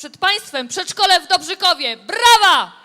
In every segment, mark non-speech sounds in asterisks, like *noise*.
przed Państwem przedszkole w Dobrzykowie. Brawa!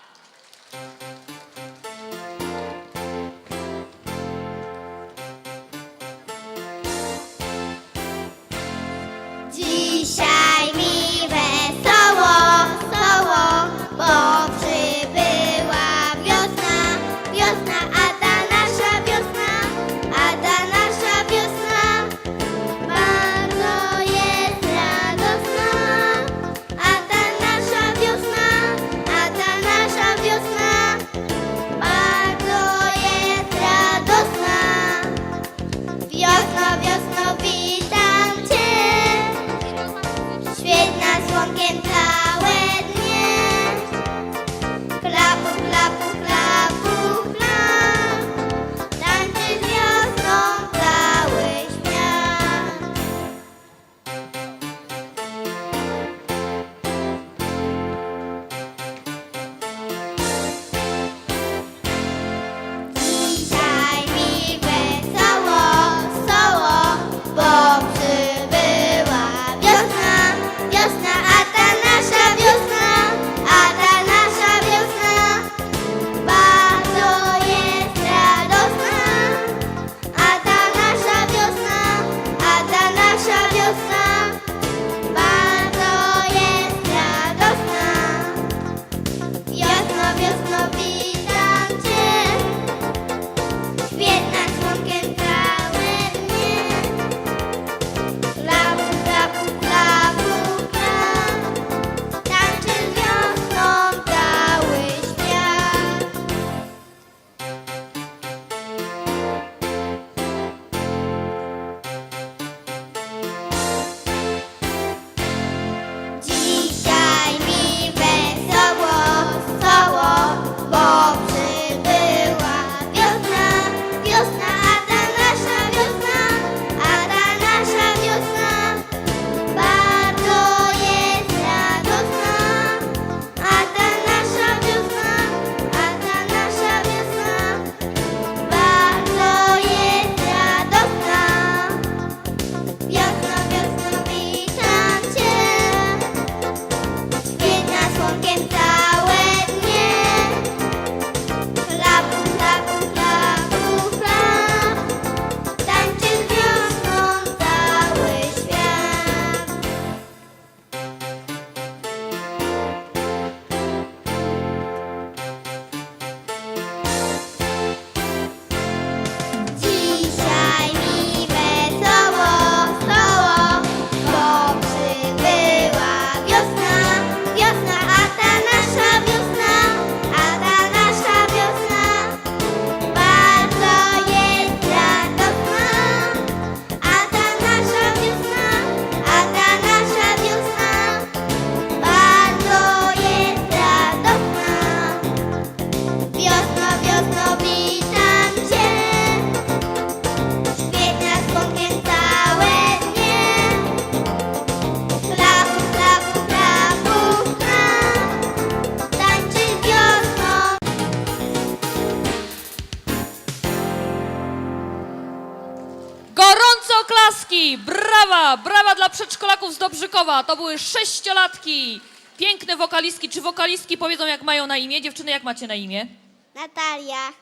Gorąco klaski! Brawa! Brawa dla przedszkolaków z Dobrzykowa. To były sześciolatki. Piękne wokalistki. Czy wokalistki powiedzą, jak mają na imię? Dziewczyny, jak macie na imię? Natalia.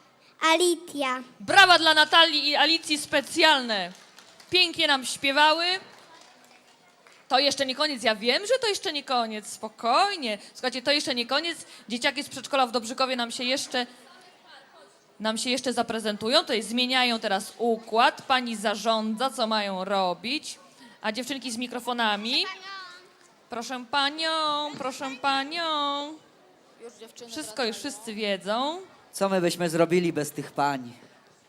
Alitia. Brawa dla Natalii i Alicji specjalne. Pięknie nam śpiewały. To jeszcze nie koniec. Ja wiem, że to jeszcze nie koniec. Spokojnie. Słuchajcie, to jeszcze nie koniec. Dzieciaki z przedszkola w Dobrzykowie nam się jeszcze nam się jeszcze zaprezentują. Tutaj zmieniają teraz układ. Pani zarządza, co mają robić. A dziewczynki z mikrofonami. Proszę panią, proszę panią. Wszystko już wszyscy wiedzą. Co my byśmy zrobili bez tych pań?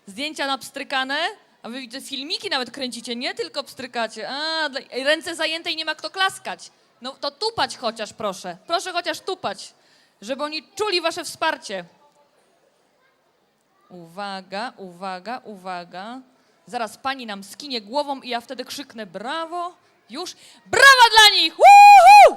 Zdjęcia napstrykane, a wy widzę filmiki nawet kręcicie, nie tylko pstrykacie. A, dla, ręce zajęte i nie ma kto klaskać. No to tupać chociaż proszę. Proszę chociaż tupać, żeby oni czuli wasze wsparcie. Uwaga, uwaga, uwaga. Zaraz pani nam skinie głową i ja wtedy krzyknę brawo. Już. Brawa dla nich! Woohoo!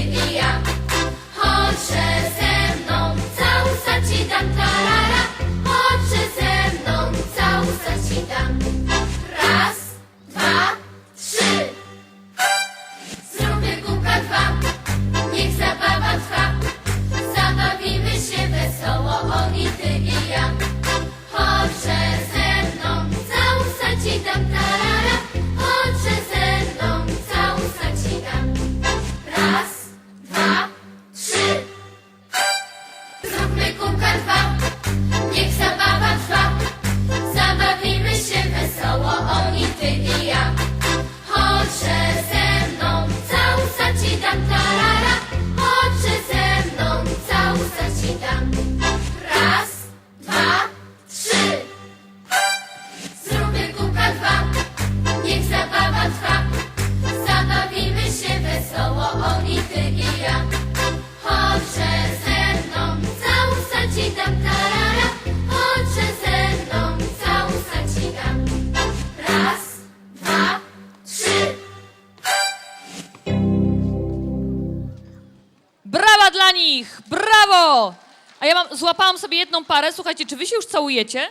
Oni, ไม่คุ้มกันฟัง dla nich! Brawo! A ja mam, złapałam sobie jedną parę. Słuchajcie, czy wy się już całujecie?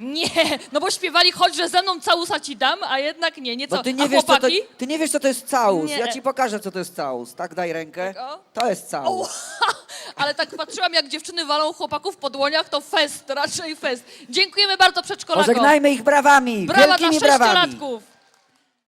Nie, no bo śpiewali chodź, że ze mną całusa ci dam, a jednak nie, nie co. Bo ty a nie, wiesz, co to, chłopaki? ty nie wiesz, co to jest całus. Nie. Ja ci pokażę, co to jest całus. Tak, daj rękę. Tak, o. To jest całus. *laughs* Ale tak patrzyłam, jak dziewczyny walą chłopaków po dłoniach, to fest, raczej fest. Dziękujemy bardzo przedszkolakom. Pożegnajmy ich brawami. Brawa dla wielkimi brawami. sześciolatków.